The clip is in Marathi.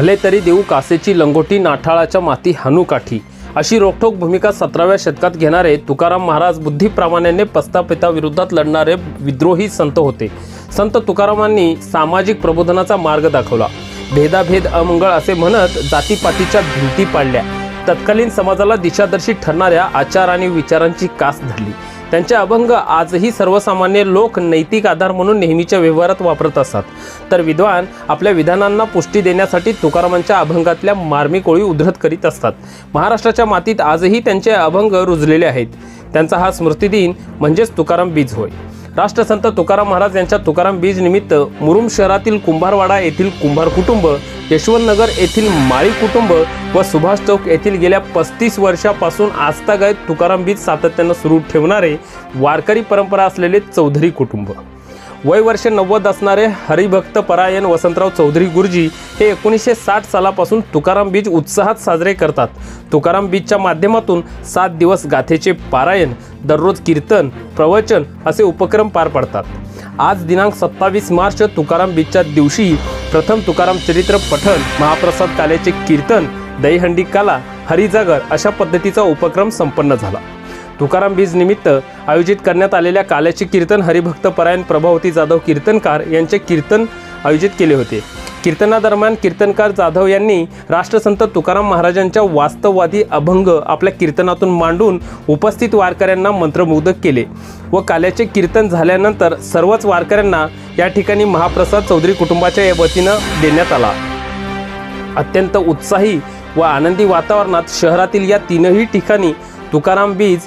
भले तरी देऊ कासेची लंगोटी नाठाळाच्या माती हानूकाठी अशी रोखोक भूमिका सतराव्या शतकात घेणारे तुकाराम महाराज बुद्धिप्रामाण्याने पस्तापिता विरोधात लढणारे विद्रोही संत होते. संत तुकारामांनी सामाजिक प्रबोधनाचा मार्ग दाखवला. भेदाभेद अमंगळ असे म्हणत जातीपातीच्या भिंती पाडल्या. तत्कालीन समाजाला दिशादर्शी ठरणाऱ्या आचार आणि विचारांची कास धरली. त्यांचे अभंग आजही सर्वसामान्य लोक नैतिक आधार म्हणून नेहमीच्या व्यवहारात वापरत असतात. तर विद्वान आपल्या विधानांना पुष्टी देण्यासाठी तुकारामांच्या अभंगातल्या मार्मिक ओळी उद्धृत करीत असतात. महाराष्ट्राच्या मातीत आजही त्यांचे अभंग रुजलेले आहेत. त्यांचा हा स्मृतिदिन म्हणजेच तुकाराम बीज होय. राष्ट्रसंत तुकाराम महाराज यांच्या तुकाराम बीज निमित्त मुरुम शहरातील कुंभारवाडा येथील कुंभार कुटुंब यशवंतनगर येथील माळी कुटुंब व सुभाष चौक येथील गेल्या पस्तीस वर्षापासून आजतागायत तुकाराम बीज सातत्यानं सुरू ठेवणारे वारकरी परंपरा असलेले चौधरी कुटुंब. वय वर्ष नव्वद असणारे हरिभक्त परायण वसंतराव चौधरी गुरुजी हे एकोणीसशे साठ सालापासून तुकाराम बीज उत्साहात साजरे करतात. तुकाराम बीजच्या माध्यमातून सात दिवस गाथेचे पारायण दररोज कीर्तन प्रवचन असे उपक्रम पार पडतात. आज दिनांक सत्तावीस मार्च तुकाराम बीजच्या दिवशी प्रथम तुकाराम चरित्र पठण महाप्रसाद काल्याचे कीर्तन दहीहंडी काला हरिजागर अशा पद्धतीचा उपक्रम संपन्न झाला. तुकाराम बीज निमित्त आयोजित करण्यात आलेल्या काल्याचे कीर्तन हरिभक्त परायण प्रभावती जाधव कीर्तनकार यांचे कीर्तन आयोजित केले होते. कीर्तनादरम्यान कीर्तनकार जाधव यांनी राष्ट्रसंत तुकाराम महाराजांच्या वास्तववादी अभंग आपल्या कीर्तनातून मांडून उपस्थित वारकऱ्यांना मंत्रमुग्ध केले व काल्याचे कीर्तन झाल्यानंतर सर्वच वारकऱ्यांना या ठिकाणी महाप्रसाद चौधरी कुटुंबाच्या या वतीनं देण्यात आला. अत्यंत उत्साही व आनंदी वातावरणात शहरातील या तीनही ठिकाणी तुकाराम बीज